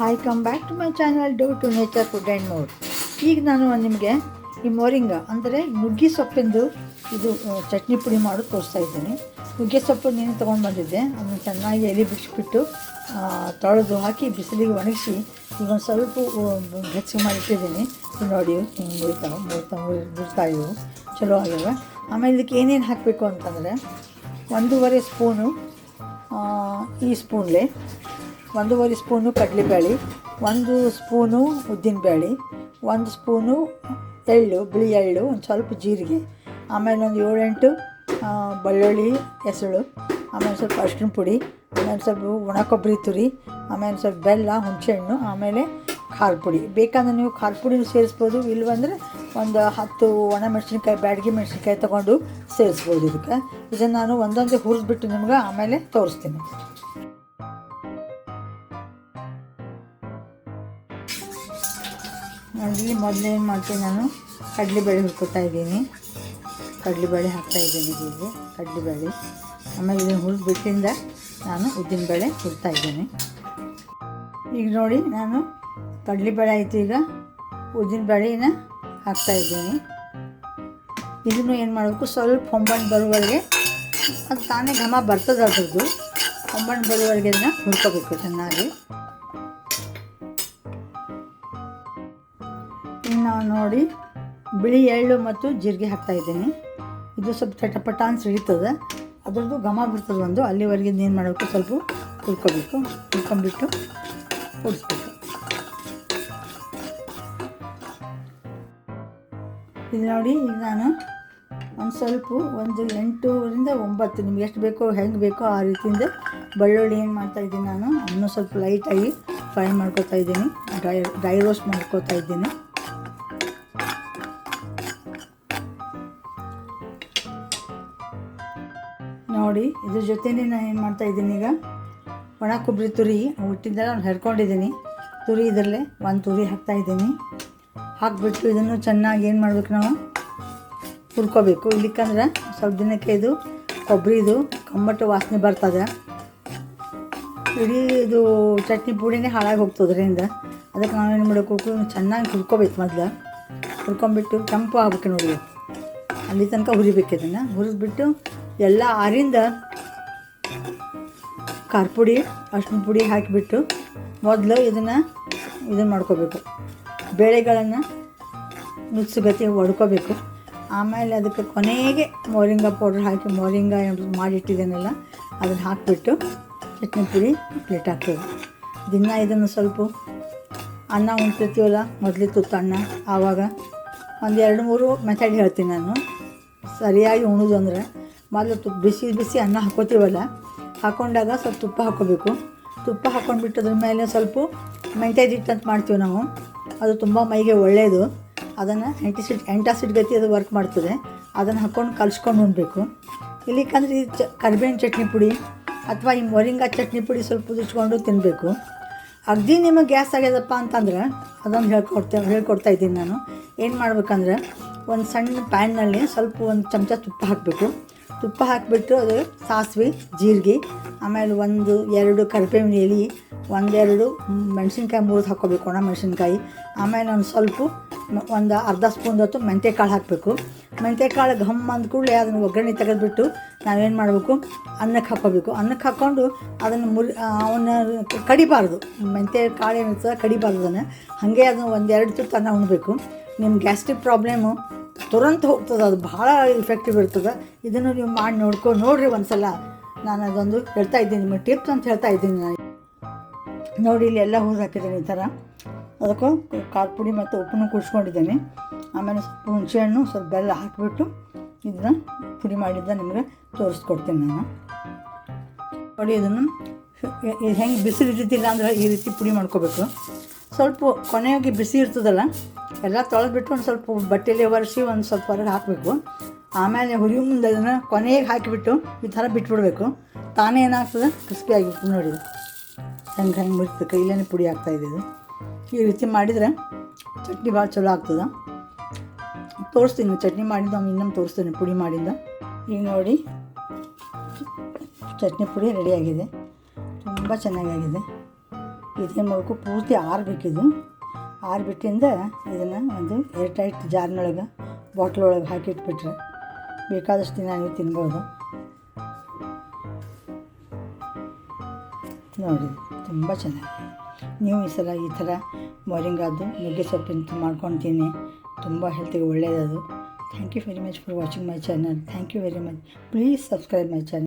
Hi come back to my channel dough to nature food and more ಈಗ ನಾನು ನಿಮಗೆ ಈ ಮೋರಿಂಗ, ಅಂದರೆ ನುಗ್ಗಿ ಸೊಪ್ಪಿಂದು ಇದು ಚಟ್ನಿ ಪುಡಿ ಮಾಡೋದು ತೋರಿಸ್ತಾ ಇದ್ದೀನಿ. ನುಗ್ಗೆ ಸೊಪ್ಪು ನೀನು ತೊಗೊಂಡು ಬಂದಿದ್ದೆ. ಅದನ್ನು ಚೆನ್ನಾಗಿ ಎಲೆ ಬಿಡಿಸ್ಬಿಟ್ಟು ತೊಳೆದು ಹಾಕಿ ಬಿಸಿಲಿಗೆ ಒಣಗಿಸಿ ಒಂದು ಸ್ವಲ್ಪ ಬೆಚ್ಚಗೆ ಮಾಡಿಟ್ಟಿದ್ದೀನಿ ನೋಡಿ ಮುರಿತಾವೆ ಮುರಿತಾವೆ ಮುರಿತಾ ಇವು. ಚಲೋ ಆಗ್ಯಾವ. ಆಮೇಲೆ ಇದಕ್ಕೆ ಏನೇನು ಹಾಕಬೇಕು ಅಂತಂದರೆ ಒಂದೂವರೆ ಸ್ಪೂನು ಈ ಸ್ಪೂನ್ಲೆ ಒಂದೂವರೆ ಸ್ಪೂನು ಕಡಲೆಬೇಳೆ, ಒಂದು ಸ್ಪೂನು ಉದ್ದಿನಬೇಳೆ, ಒಂದು ಸ್ಪೂನು ಎಳ್ಳು, ಬಿಳಿ ಎಳ್ಳು, ಒಂದು ಸ್ವಲ್ಪ ಜೀರಿಗೆ, ಆಮೇಲೆ ಒಂದು ಏಳೆಂಟು ಬೆಳ್ಳುಳ್ಳಿ ಹೆಸಳು, ಆಮೇಲೆ ಸ್ವಲ್ಪ ಅರಿಶಿನ ಪುಡಿ, ಆಮೇಲೆ ಸ್ವಲ್ಪ ಒಣ ಕೊಬ್ಬರಿ ತುರಿ, ಆಮೇಲೆ ಸ್ವಲ್ಪ ಬೆಲ್ಲ, ಹುಣಸೆಹಣ್ಣು, ಆಮೇಲೆ ಖಾರ ಪುಡಿ. ಬೇಕಂದ್ರೆ ನೀವು ಖಾರ ಪುಡಿನೂ ಸೇರಿಸ್ಬೋದು ಇಲ್ಲವಂದ್ರೆ ಒಂದು ಹತ್ತು ಒಣ ಮೆಣಸಿನ್ಕಾಯಿ, ಬ್ಯಾಡಗಿ ಮೆಣಸಿನ್ಕಾಯಿ ತೊಗೊಂಡು ಸೇರಿಸ್ಬೋದು ಇದಕ್ಕೆ. ಇದನ್ನು ನಾನು ಒಂದೊಂದೇ ಹುರಿದ್ಬಿಟ್ಟು ನಿಮ್ಗೆ ಆಮೇಲೆ ತೋರಿಸ್ತೀನಿ. ನೋಡಿ, ಮೊದಲು ಏನು ಮಾಡ್ತೀನಿ ನಾನು? ಕಡಲೆಬೇಳೆ ಹುರ್ಕೊತಾ ಇದ್ದೀನಿ. ಕಡಲೆಬೇಳೆ ಹಾಕ್ತಾ ಇದ್ದೀನಿ ಹೀಗೆ, ಕಡಲೆಬೇಳೆ. ಆಮೇಲೆ ಇದನ್ನು ಹುರಿದ್ಬಿಟ್ಟಿಂದ ನಾನು ಉದ್ದಿನಬೇಳೆ ಹುರ್ತಾ ಇದ್ದೀನಿ. ಈಗ ನೋಡಿ, ನಾನು ಕಡಲೆಬೇಳೆ ಆಯಿತು ಈಗ. ಉದ್ದಿನಬೇಳೆನ ಹಾಕ್ತಾ ಇದ್ದೀನಿ. ಇದನ್ನು ಏನು ಮಾಡಬೇಕು? ಸ್ವಲ್ಪ ಹೊಂಬಣ್ಣು ಬರುವವರೆಗೆ ಅದು ತಾನೇ ಘಮ ಬರ್ತದೆ ಅದ್ರದ್ದು. ಹೊಂಬಣ್ಣು ಬರುವವರೆಗೆ ಅದನ್ನು ಹುರ್ಕೋಬೇಕು ಚೆನ್ನಾಗಿ. ಇನ್ನು ನೋಡಿ ಬಿಳಿ, ಎಳ್ಳು ಮತ್ತು ಜೀರಿಗೆ ಹಾಕ್ತಾ ಇದ್ದೀನಿ. ಇದು ಸ್ವಲ್ಪ ಚಟಪಟ ಅಂತ ಸಿಡಿತದೆ ಅದ್ರದ್ದು ಘಮ ಬಿಡ್ತದೆ ಒಂದು. ಅಲ್ಲಿವರೆಗೆ ಏನು ಮಾಡಬೇಕು ಸ್ವಲ್ಪ ಹುರ್ಕೋಬೇಕು. ಹುರ್ಕೊಂಬಿಟ್ಟು ಕುಡಿಸ್ಬೇಕು ಇದು ನೋಡಿ ಈಗ ನಾನು ಒಂದು ಸ್ವಲ್ಪ ಒಂದು ಎಂಟೂರಿಂದ ಒಂಬತ್ತು. ನಿಮ್ಗೆ ಎಷ್ಟು ಬೇಕೋ, ಹೆಂಗೆ ಬೇಕೋ ಆ ರೀತಿಯಿಂದ ಬೆಳ್ಳುಳ್ಳಿ ಏನು ಮಾಡ್ತಾ ಇದ್ದೀನಿ ನಾನು. ಇನ್ನೂ ಸ್ವಲ್ಪ ಲೈಟಾಗಿ ಫ್ರೈ ಮಾಡ್ಕೋತಾ ಇದ್ದೀನಿ. ಡ್ರೈ ಡ್ರೈ ರೋಸ್ಟ್ ಮಾಡ್ಕೋತಾ ಇದ್ದೀನಿ. ನೋಡಿ, ಇದ್ರ ಜೊತೆನೇ ನಾನು ಏನು ಮಾಡ್ತಾ ಇದ್ದೀನಿ ಈಗ? ಒಣ ಕೊಬ್ಬರಿ ತುರಿ ಹುಟ್ಟಿದ್ದೆಲ್ಲ ನಾನು ಹರ್ಕೊಂಡಿದ್ದೀನಿ. ತುರಿ ಇದರಲ್ಲೇ ಒಂದು ತುರಿ ಹಾಕ್ತಾ ಇದ್ದೀನಿ. ಹಾಕ್ಬಿಟ್ಟು ಇದನ್ನು ಚೆನ್ನಾಗಿ ಏನು ಮಾಡ್ಬೇಕು ನಾವು? ಹುರ್ಕೋಬೇಕು. ಇಲ್ಲಿಕ್ಕಂದ್ರೆ ಸ್ವಲ್ಪ ದಿನಕ್ಕೆ ಇದು ಕೊಬ್ಬರಿದು ಕಮ್ಮಟ್ಟು ವಾಸನೆ ಬರ್ತದೆ. ಇಡೀ ಇದು ಚಟ್ನಿ ಪುಡಿನೇ ಹಾಳಾಗಿ ಹೋಗ್ತದ್ರಿಂದ ಅದಕ್ಕೆ ನಾವು ಏನು ಮಾಡಬೇಕು? ಚೆನ್ನಾಗಿ ಹುರ್ಕೋಬೇಕು ಮೊದಲು. ಹುರ್ಕೊಂಬಿಟ್ಟು ಕೆಂಪು ಆಗ್ಬೇಕು ನೋಡಿ. ಅಲ್ಲಿ ತನಕ ಹುರಿಬೇಕು ಇದನ್ನು. ಹುರಿದ್ಬಿಟ್ಟು ಎಲ್ಲ ಆರಿಂದ ಖಾರ ಪುಡಿ ಅರ್ಶಿನ ಪುಡಿ ಹಾಕಿಬಿಟ್ಟು ಮೊದಲು ಇದನ್ನು ಇದನ್ನು ಮಾಡ್ಕೋಬೇಕು. ಬೇಳೆಗಳನ್ನು ನುಚ್ಚುಗತಿ ಒಡ್ಕೋಬೇಕು. ಆಮೇಲೆ ಅದಕ್ಕೆ ಕೊನೆಗೆ ಮೋರಿಂಗ ಪೌಡ್ರ್ ಹಾಕಿ ಮೋರಿಂಗ ಮಾಡಿಟ್ಟಿದ್ದೇನಲ್ಲ, ಅದನ್ನು ಹಾಕಿಬಿಟ್ಟು ಚಟ್ನಿ ಪುಡಿ ಪ್ಲೇಟ್ ಹಾಕ್ತೇವೆ. ದಿನ ಇದನ್ನು ಸ್ವಲ್ಪ ಅನ್ನ ಉಣ್ತಿರ್ತೀವಲ್ಲ, ಮೊದಲು ತುತ್ತ ಅನ್ನ. ಆವಾಗ ಒಂದು ಎರಡು ಮೂರು ಮೆಥಡ್ ಹೇಳ್ತೀನಿ ನಾನು. ಸರಿಯಾಗಿ ಉಣೋದು ಅಂದರೆ ಮೊದಲು ತುಪ್ಪ ಬಿಸಿ ಬಿಸಿ ಅನ್ನ ಹಾಕೋತೀವಲ್ಲ, ಹಾಕೊಂಡಾಗ ಸ್ವಲ್ಪ ತುಪ್ಪ ಹಾಕೋಬೇಕು. ತುಪ್ಪ ಹಾಕೊಂಡ್ಬಿಟ್ಟು ಅದ್ರ ಮೇಲೆ ಸ್ವಲ್ಪ ಮೆಂತ್ಯ ಹಿಟ್ಟು ಅಂತ ಮಾಡ್ತೀವಿ ನಾವು. ಅದು ತುಂಬ ಮೈಗೆ ಒಳ್ಳೆಯದು ಅದನ್ನು ಆ್ಯಂಟಿಸಿಡ್ ಆ್ಯಂಟಾಸಿಡ್ ಗತಿ ಅದು ವರ್ಕ್ ಮಾಡ್ತದೆ. ಅದನ್ನು ಹಾಕ್ಕೊಂಡು ಕಲಿಸ್ಕೊಂಡು ಉಣ್ಬೇಕು. ಇಲ್ಲಿಕ್ಕಂದ್ರೆ ಈ ಚ, ಕರಿಬೇವಿನ ಚಟ್ನಿ ಪುಡಿ ಅಥವಾ ಈ ಮೊರಿಂಗ ಚಟ್ನಿ ಪುಡಿ ಸ್ವಲ್ಪ ಉದಿಸ್ಕೊಂಡು ತಿನ್ನಬೇಕು ಅಗ್ದಿ ನಿಮಗೆ ಗ್ಯಾಸ್ ಆಗ್ಯದಪ್ಪ ಅಂತಂದ್ರೆ, ಅದೊಂದು ಹೇಳ್ಕೊಡ್ತೇವೆ ಹೇಳ್ಕೊಡ್ತಾ ಇದ್ದೀನಿ ನಾನು. ಏನು ಮಾಡ್ಬೇಕಂದ್ರೆ, ಒಂದು ಸಣ್ಣ ಪ್ಯಾನ್ನಲ್ಲಿ ಸ್ವಲ್ಪ ಒಂದು ಚಮಚ ತುಪ್ಪ ಹಾಕಬೇಕು. ತುಪ್ಪ ಹಾಕಿಬಿಟ್ಟು ಅದು ಸಾಸಿವೆ, ಜೀರಿಗೆ, ಆಮೇಲೆ ಒಂದು, ಎರಡು ಕರಿಬೇವಿನ ಎಲೆ ಒಂದೆರಡು ಮೆಣಸಿನ್ಕಾಯಿ ಮುರಿದು ಹಾಕ್ಕೋಬೇಕು ಒಣ ಮೆಣಸಿನ್ಕಾಯಿ. ಆಮೇಲೆ ಒಂದು ಸ್ವಲ್ಪ ಒಂದು ಅರ್ಧ ಸ್ಪೂನ್ ಹೊತ್ತು ಮೆಂತ್ಯ ಕಾಳು ಹಾಕಬೇಕು. ಮೆಂತ್ಯ ಕಾಳು ಘಮ್ ಅಂದ ಕೂಡಲೇ ಅದನ್ನು ಒಗ್ಗರಣೆ ತೆಗೆದುಬಿಟ್ಟು ನಾವೇನು ಮಾಡಬೇಕು? ಅನ್ನಕ್ಕೆ ಹಾಕ್ಕೋಬೇಕು. ಅನ್ನಕ್ಕೆ ಹಾಕ್ಕೊಂಡು ಅದನ್ನು ಮುರಿ ಅವನ್ನ ಕಡಿಬಾರ್ದು. ಮೆಂತ್ಯ ಕಾಳು ಏನಿರ್ತದೆ ಕಡಿಬಾರ್ದು ಅದನ್ನು. ಹಾಗೆ ಅದನ್ನು ಒಂದೆರಡು ತುತ್ತು ಅನ್ನ ಉಣ್ಬೇಕು. ನಿಮ್ಮ ಗ್ಯಾಸ್ಟ್ರಿಕ್ ಪ್ರಾಬ್ಲಮ್ಮು ತುರಂತ ಹೋಗ್ತದೆ, ಅದು ಭಾಳ ಇಫೆಕ್ಟಿವ್ ಇರ್ತದೆ. ಇದನ್ನು ನೀವು ಮಾಡಿ ನೋಡ್ಕೊ, ನೋಡಿರಿ ಒಂದು ಸಲ ನಾನು ಅದೊಂದು ಹೇಳ್ತಾ ಇದ್ದೀನಿ, ನಿಮಗೆ ಟಿಪ್ಸ್ ಅಂತ ಹೇಳ್ತಾ ಇದ್ದೀನಿ ನಾನು. ನೋಡಿ, ಇಲ್ಲಿ ಎಲ್ಲ ಹೂ ಹಾಕಿದ್ದೀನಿ ಈ ಥರ. ಅದಕ್ಕೂ ಖಾರ ಪುಡಿ ಮತ್ತು ಉಪ್ಪನ್ನು ಕುಡಿಸ್ಕೊಂಡಿದ್ದೀನಿ ಆಮೇಲೆ ಸ್ವಲ್ಪ ಹುಣಸೆಹಣ್ಣು ಸ್ವಲ್ಪ ಬೆಲ್ಲ ಹಾಕಿಬಿಟ್ಟು ಇದನ್ನ ಪುಡಿ ಮಾಡಿದ್ದ ನಿಮಗೆ ತೋರಿಸ್ಕೊಡ್ತೀನಿ ನಾನು. ನೋಡಿ, ಇದನ್ನು ಇದು ಹೆಂಗೆ ಬಿಸಿಲು ಇರ್ತಿಲ್ಲ ಅಂದ್ರೆ ಈ ರೀತಿ ಪುಡಿ ಮಾಡ್ಕೋಬೇಕು. ಸ್ವಲ್ಪ ಕೊನೆಯಾಗಿ ಬಿಸಿ ಇರ್ತದಲ್ಲ ಎಲ್ಲ ತೊಳೆದ್ಬಿಟ್ಟು ಒಂದು ಸ್ವಲ್ಪ ಬಟ್ಟೆಲಿ ಒರೆಸಿ ಒಂದು ಸ್ವಲ್ಪ ಹೊರಗೆ ಹಾಕಬೇಕು. ಆಮೇಲೆ ಹುರಿಯೋ ಮುಂದೆ ಅದನ್ನು ಕೊನೆಗೆ ಹಾಕಿಬಿಟ್ಟು ಈ ಥರ ಬಿಟ್ಬಿಡ್ಬೇಕು. ತಾನೇ ಏನಾಗ್ತದೆ? ಕ್ರಿಸ್ಪಿ ಆಗಿರ್ತದೆ ನೋಡಿ. ಹೆಂಗೆ ಹೆಂಗೆ ಬಿಡ್ತದೆ ಕೈಲೇ ಪುಡಿ ಆಗ್ತಾಯಿದೆ ಇದು ಈ ರೀತಿ ಮಾಡಿದರೆ ಚಟ್ನಿ ಭಾಳ ಚಲೋ ಆಗ್ತದೆ. ತೋರಿಸ್ತೀನಿ, ಚಟ್ನಿ ಮಾಡಿದ್ದು ಅವ್ನು ಇನ್ನೊಂದು ತೋರಿಸ್ತೀನಿ ಪುಡಿ ಮಾಡಿದ್ದ ಈಗ ನೋಡಿ, ಚಟ್ನಿ ಪುಡಿ ರೆಡಿಯಾಗಿದೆ ತುಂಬ ಚೆನ್ನಾಗಾಗಿದೆ. ಇದೇ ಮಾಡಬೇಕು ಪೂರ್ತಿ ಆರಬೇಕಿದು ಆರಿಬಿಟ್ಟಿಂದ ಇದನ್ನು ಒಂದು ಏರ್ಟೈಟ್ ಜಾರ್ನೊಳಗೆ ಬಾಟ್ಲ್ ಒಳಗೆ ಹಾಕಿಟ್ಬಿಟ್ರೆ ಬೇಕಾದಷ್ಟು ದಿನ ನೀವು ತಿನ್ಬೋದು. ನೋಡಿ, ತುಂಬ ಚೆನ್ನಾಗಿ ನೀವು ಈ ಸಲ ಈ ಥರ ಮೊರಿಂಗಾದ್ದು, ನುಗ್ಗೆ ಸೊಪ್ಪಿನ ಮಾಡ್ಕೊತೀನಿ ತುಂಬ ಹೆಲ್ತಿಗೆ ಒಳ್ಳೆಯದದು thank you very much for watching my channel thank you very much please subscribe my channel